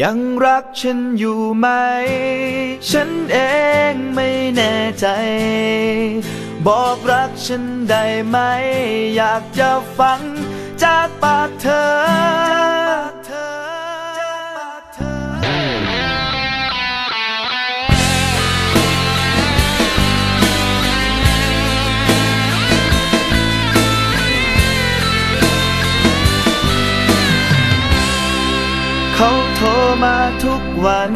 ยังรักฉันอยู่ไหม ฉันเองไม่แน่ใจ บอกรักฉันได้ไหม อยากจะฟังจากปากเธอ ทุกวัน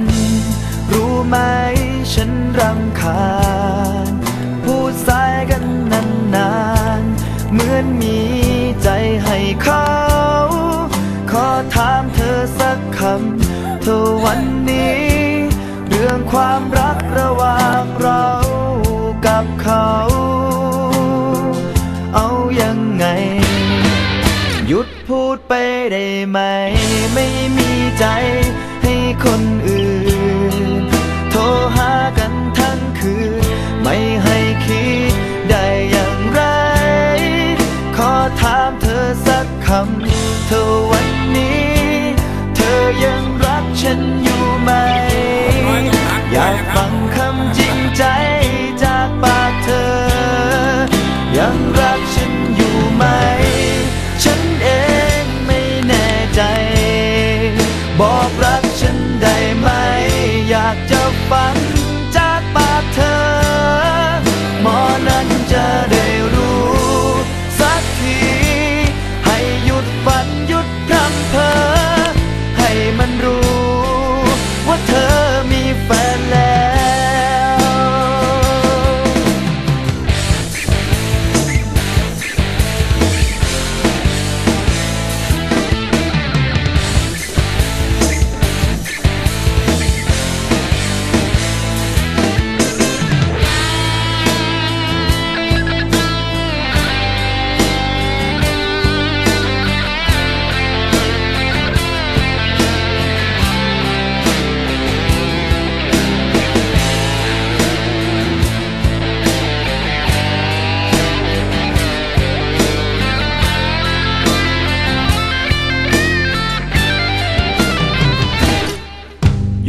รู้ไหมฉันรำคาญ พูดสายกันนานๆเหมือนมีใจให้เขา ขอถามเธอสักคำ เธอวันนี้ เรื่องความรักระหว่างเรากับเขา เอายังไง หยุดพูดไปได้ไหม ไม่มีใจ คนอื่น โทรหากันทั้งคืน ไม่ให้คิดได้อย่างไร ขอถามเธอสักคำ เธอวันนี้ เธอยังรักฉันอยู่ไหม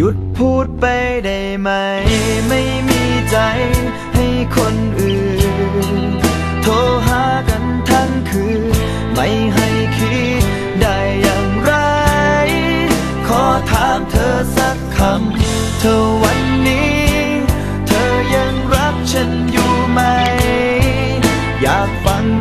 ยุดพูดไปได้ไหม ไม่มีใจให้คนอื่น โทรหากันทั้งคืน ไม่ให้คิดได้อย่างไร ขอถามเธอสักคำ เธอวันนี้ เธอยังรักฉันอยู่ไหม อยากฟังคำ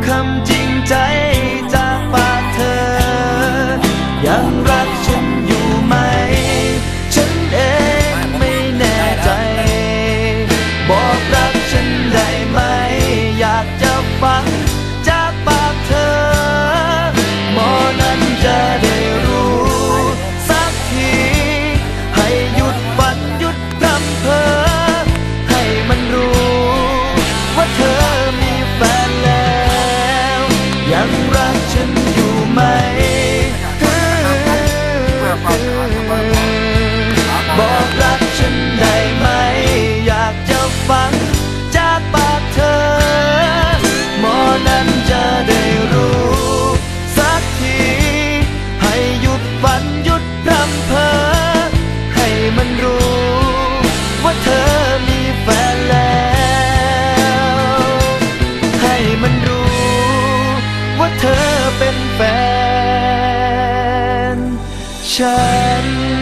จริง ยังรักฉันอยู่ไหม ฉัน